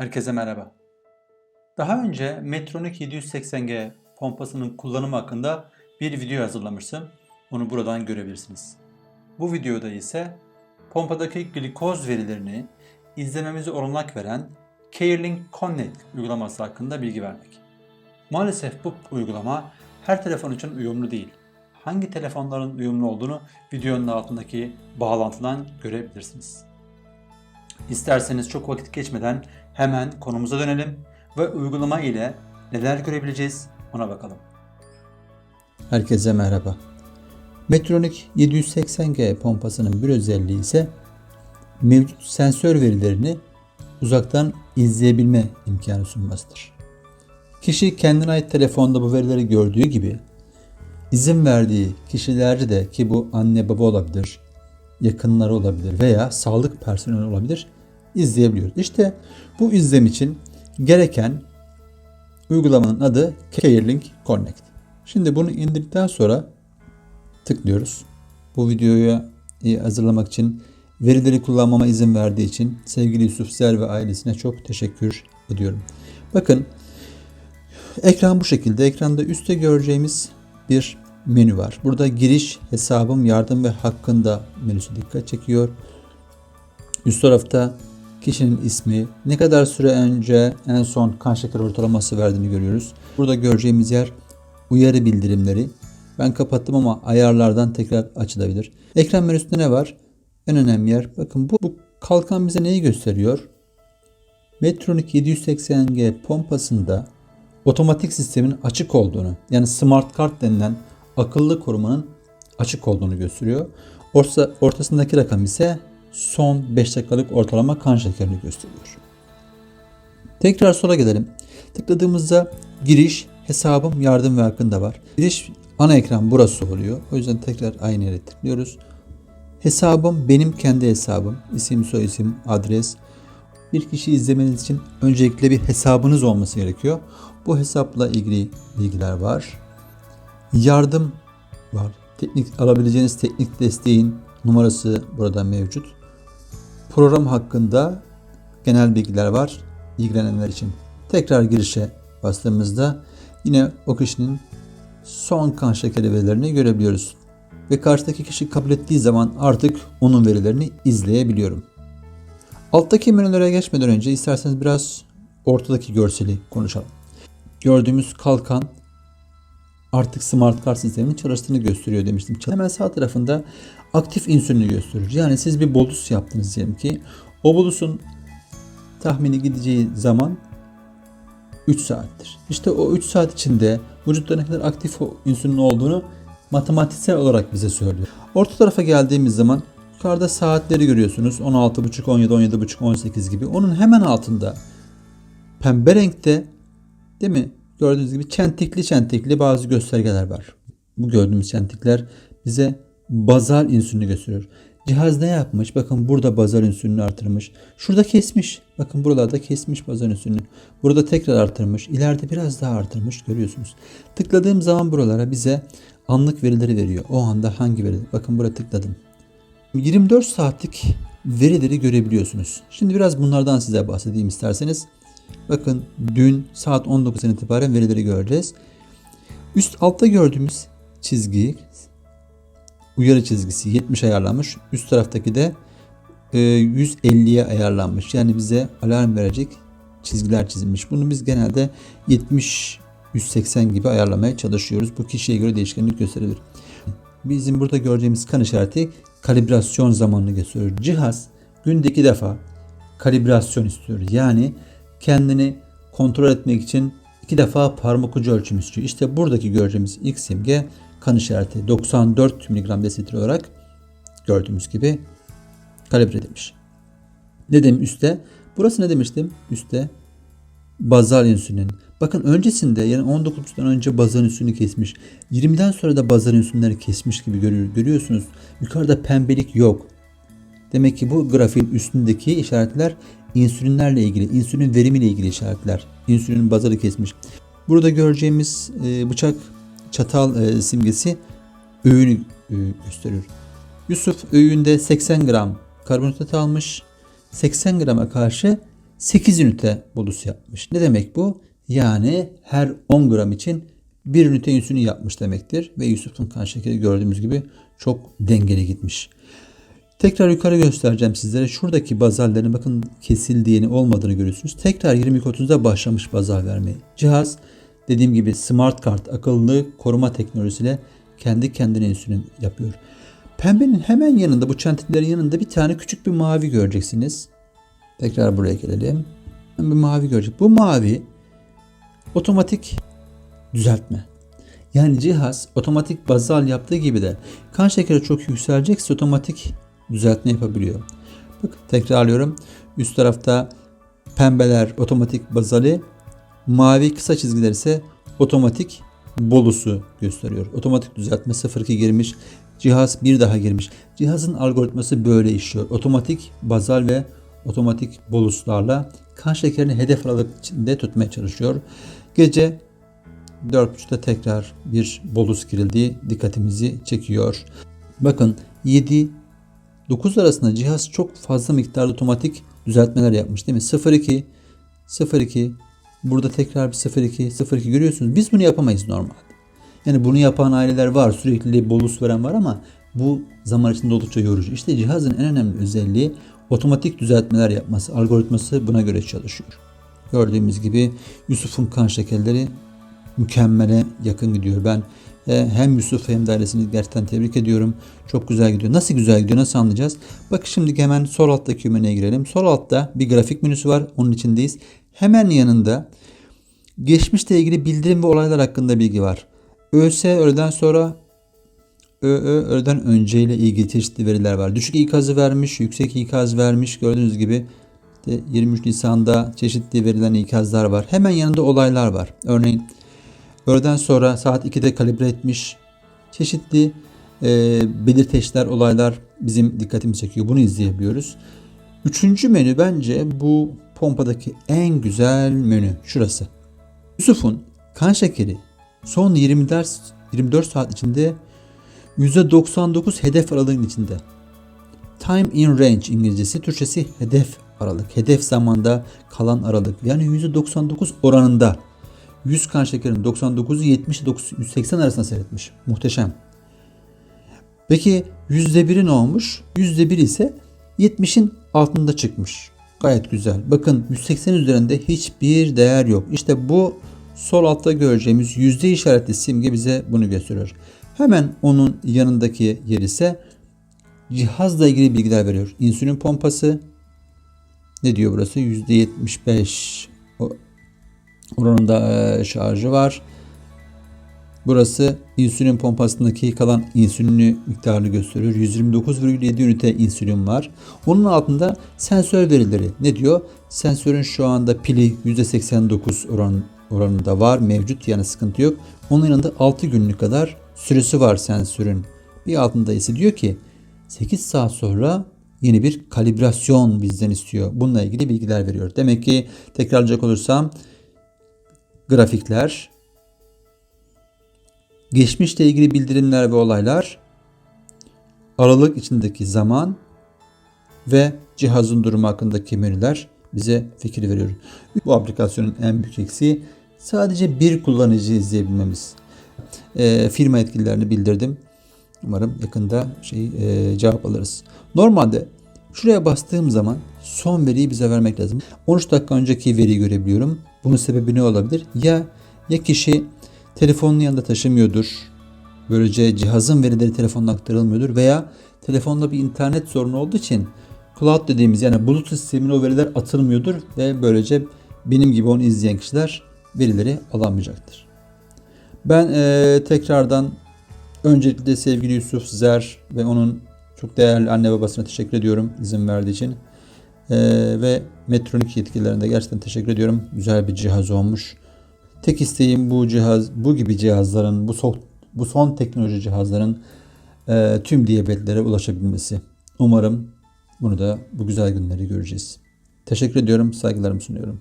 Herkese merhaba. Daha önce Metronik 780G pompasının kullanımı hakkında bir video hazırlamıştım. Onu buradan görebilirsiniz. Bu videoda ise pompadaki glikoz verilerini izlememize olanak veren CareLink Connect uygulaması hakkında bilgi vermek. Maalesef bu uygulama her telefon için uyumlu değil. Hangi telefonların uyumlu olduğunu videonun altındaki bağlantıdan görebilirsiniz. İsterseniz çok vakit geçmeden hemen konumuza dönelim ve uygulama ile neler görebileceğiz ona bakalım. Herkese merhaba. Metronik 780G pompasının bir özelliği ise mevcut sensör verilerini uzaktan izleyebilme imkanı sunmasıdır. Kişi kendine ait telefonda bu verileri gördüğü gibi izin verdiği kişileri de ki bu anne baba olabilir, yakınları olabilir veya sağlık personeli olabilir izleyebiliyoruz. İşte bu izlem için gereken uygulamanın adı CareLink Connect. Şimdi bunu indirdikten sonra tıklıyoruz. Bu videoyu hazırlamak için verileri kullanmama izin verdiği için sevgili Yusuf Zer ve ailesine çok teşekkür ediyorum. Bakın ekran bu şekilde. Ekranda üstte göreceğimiz bir menü var. Burada giriş, hesabım, yardım ve hakkında menüsü dikkat çekiyor. Üst tarafta kişinin ismi, ne kadar süre önce en son kan şeker ortalaması verdiğini görüyoruz. Burada göreceğimiz yer uyarı bildirimleri. Ben kapattım ama ayarlardan tekrar açılabilir. Ekran menüsünde ne var? En önemli yer. Bakın bu, bu kalkan bize neyi gösteriyor? Metronik 780G pompasında otomatik sistemin açık olduğunu yani smart kart denilen akıllı korumanın açık olduğunu gösteriyor. Orta, ortasındaki rakam ise son 5 dakikalık ortalama kan şekerini gösteriyor. Tekrar sola gelelim. Tıkladığımızda giriş, hesabım, yardım ve hakkında var. Giriş ana ekran burası oluyor. O yüzden tekrar aynı yere tıklıyoruz. Hesabım benim kendi hesabım. İsim, soyisim, adres. Bir kişi izlemeniz için öncelikle bir hesabınız olması gerekiyor. Bu hesapla ilgili bilgiler var. Yardım var. Teknik alabileceğiniz teknik desteğin numarası burada mevcut. Program hakkında genel bilgiler var ilgilenenler için. Tekrar girişe bastığımızda yine o kişinin son kan şekeri verilerini görebiliyoruz. Ve karşıdaki kişi kabul ettiği zaman artık onun verilerini izleyebiliyorum. Alttaki menülere geçmeden önce isterseniz biraz ortadaki görseli konuşalım. Gördüğümüz kalkan artık smart kart sisteminin çalıştığını gösteriyor demiştim. Hemen sağ tarafında aktif insülini gösterir. Yani siz bir bolus yaptınız diyelim ki. O bolusun tahmini gideceği zaman 3 saattir. İşte o 3 saat içinde vücutta ne kadar aktif insülin olduğunu matematiksel olarak bize söylüyor. Orta tarafa geldiğimiz zaman yukarıda saatleri görüyorsunuz. 16.30, 17, 17.30, 18 gibi. Onun hemen altında pembe renkte değil mi? Gördüğünüz gibi çentikli çentikli bazı göstergeler var. Bu gördüğümüz çentikler bize bazal insülini gösteriyor. Cihaz ne yapmış? Bakın burada bazal insülini artırmış. Şurada kesmiş. Bakın buralarda kesmiş bazal insülini. Burada tekrar artırmış. İleride biraz daha artırmış. Görüyorsunuz. Tıkladığım zaman buralara bize anlık verileri veriyor. O anda hangi veri? Bakın buraya tıkladım. 24 saatlik verileri görebiliyorsunuz. Şimdi biraz bunlardan size bahsedeyim isterseniz. Bakın dün saat 19'dan itibaren verileri göreceğiz. Üst altta gördüğümüz çizgi uyarı çizgisi 70 ayarlanmış. Üst taraftaki de 150'ye ayarlanmış. Yani bize alarm verecek çizgiler çizilmiş. Bunu biz genelde 70 180 gibi ayarlamaya çalışıyoruz. Bu kişiye göre değişkenlik gösterebilir. Bizim burada göreceğimiz kan işareti kalibrasyon zamanını gösteriyor. Cihaz günde iki defa kalibrasyon istiyor. Yani kendini kontrol etmek için iki defa parmak ucu ölçüm istiyor. İşte buradaki göreceğimiz ilk simge kan işareti 94 mg desilitre olarak gördüğümüz gibi kalibre edilmiş. Ne dedim üstte? Burası ne demiştim? Üstte bazal insülin. Bakın öncesinde yani 19'dan önce bazal insülini kesmiş. 20'den sonra da bazal insülinleri kesmiş gibi görüyor, görüyorsunuz. Yukarıda pembelik yok. Demek ki bu grafiğin üstündeki işaretler insülinlerle ilgili, insülin verimiyle ilgili işaretler. İnsülinin bazarı kesmiş. Burada göreceğimiz e, bıçak çatal e, simgesi öğünü e, gösteriyor. Yusuf öğünde 80 gram karbonhidrat almış. 80 grama karşı 8 ünite bolus yapmış. Ne demek bu? Yani her 10 gram için 1 ünite insülin yapmış demektir. Ve Yusuf'un kan şekeri gördüğümüz gibi çok dengeli gitmiş. Tekrar yukarı göstereceğim sizlere. Şuradaki bazallerin bakın kesildiğini olmadığını görüyorsunuz. Tekrar 22.30'da başlamış bazal vermeye. Cihaz dediğim gibi smart kart akıllı koruma teknolojisiyle kendi kendine insülin yapıyor. Pembenin hemen yanında bu çentilerin yanında bir tane küçük bir mavi göreceksiniz. Tekrar buraya gelelim. Bir mavi görecek. Bu mavi otomatik düzeltme. Yani cihaz otomatik bazal yaptığı gibi de kan şekeri çok yükselecekse otomatik düzeltme yapabiliyor. Bak tekrarlıyorum. Üst tarafta pembeler otomatik bazali, mavi kısa çizgiler ise otomatik bolusu gösteriyor. Otomatik düzeltme 02 girmiş. Cihaz bir daha girmiş. Cihazın algoritması böyle işliyor. Otomatik bazal ve otomatik boluslarla kan şekerini hedef aralık içinde tutmaya çalışıyor. Gece 4.30'da tekrar bir bolus girildiği dikkatimizi çekiyor. Bakın 7 9 arasında cihaz çok fazla miktarda otomatik düzeltmeler yapmış değil mi? 02 02 burada tekrar bir 02 02 görüyorsunuz. Biz bunu yapamayız normalde. Yani bunu yapan aileler var. Sürekli bolus veren var ama bu zaman içinde oldukça yorucu. İşte cihazın en önemli özelliği otomatik düzeltmeler yapması. Algoritması buna göre çalışıyor. Gördüğümüz gibi Yusuf'un kan şekerleri mükemmele yakın gidiyor. Ben hem Yusuf hem de ailesini gerçekten tebrik ediyorum. Çok güzel gidiyor. Nasıl güzel gidiyor nasıl anlayacağız? Bak şimdi hemen sol alttaki menüye girelim. Sol altta bir grafik menüsü var. Onun içindeyiz. Hemen yanında geçmişle ilgili bildirim ve olaylar hakkında bilgi var. ÖS öğleden sonra ÖÖ öğleden önce ile ilgili çeşitli veriler var. Düşük ikazı vermiş, yüksek ikaz vermiş. Gördüğünüz gibi işte 23 Nisan'da çeşitli verilen ikazlar var. Hemen yanında olaylar var. Örneğin öğleden sonra saat 2'de kalibre etmiş. Çeşitli e, belirteçler, olaylar bizim dikkatimizi çekiyor. Bunu izleyebiliyoruz. Üçüncü menü bence bu pompadaki en güzel menü. Şurası. Yusuf'un kan şekeri son 24, 24 saat içinde %99 hedef aralığın içinde. Time in range İngilizcesi, Türkçesi hedef aralık. Hedef zamanda kalan aralık. Yani %99 oranında. 100 kan şekerinin 99'u 70 180 arasında seyretmiş. Muhteşem. Peki %1'i ne olmuş? %1 ise 70'in altında çıkmış. Gayet güzel. Bakın 180 üzerinde hiçbir değer yok. İşte bu sol altta göreceğimiz yüzde işaretli simge bize bunu gösteriyor. Hemen onun yanındaki yer ise cihazla ilgili bilgiler veriyor. İnsülin pompası ne diyor burası? %75 oranında e, şarjı var. Burası insülin pompasındaki kalan insülini miktarını gösteriyor. 129,7 ünite insülin var. Onun altında sensör verileri ne diyor? Sensörün şu anda pili %89 oran, oranında var mevcut yani sıkıntı yok. Onun yanında 6 günlük kadar süresi var sensörün. Bir altında ise diyor ki 8 saat sonra yeni bir kalibrasyon bizden istiyor. Bununla ilgili bilgiler veriyor. Demek ki tekrarlayacak olursam grafikler, geçmişle ilgili bildirimler ve olaylar, aralık içindeki zaman ve cihazın durumu hakkındaki menüler bize fikir veriyor. Bu aplikasyonun en büyük eksiği sadece bir kullanıcı izleyebilmemiz. E, firma yetkililerini bildirdim. Umarım yakında şey e, cevap alırız. Normalde şuraya bastığım zaman son veriyi bize vermek lazım. 13 dakika önceki veriyi görebiliyorum. Bunun sebebi ne olabilir? Ya ya kişi telefonunu yanında taşımıyordur. Böylece cihazın verileri telefonuna aktarılmıyordur veya telefonda bir internet sorunu olduğu için cloud dediğimiz yani bulut sistemine o veriler atılmıyordur ve böylece benim gibi onu izleyen kişiler verileri alamayacaktır. Ben e, tekrardan öncelikle sevgili Yusuf Zer ve onun çok değerli anne babasına teşekkür ediyorum izin verdiği için. Ee, ve Metronik yetkililerine gerçekten teşekkür ediyorum. Güzel bir cihaz olmuş. Tek isteğim bu cihaz, bu gibi cihazların, bu son, bu son teknoloji cihazların e, tüm diyabetlere ulaşabilmesi. Umarım bunu da bu güzel günleri göreceğiz. Teşekkür ediyorum, saygılarımı sunuyorum.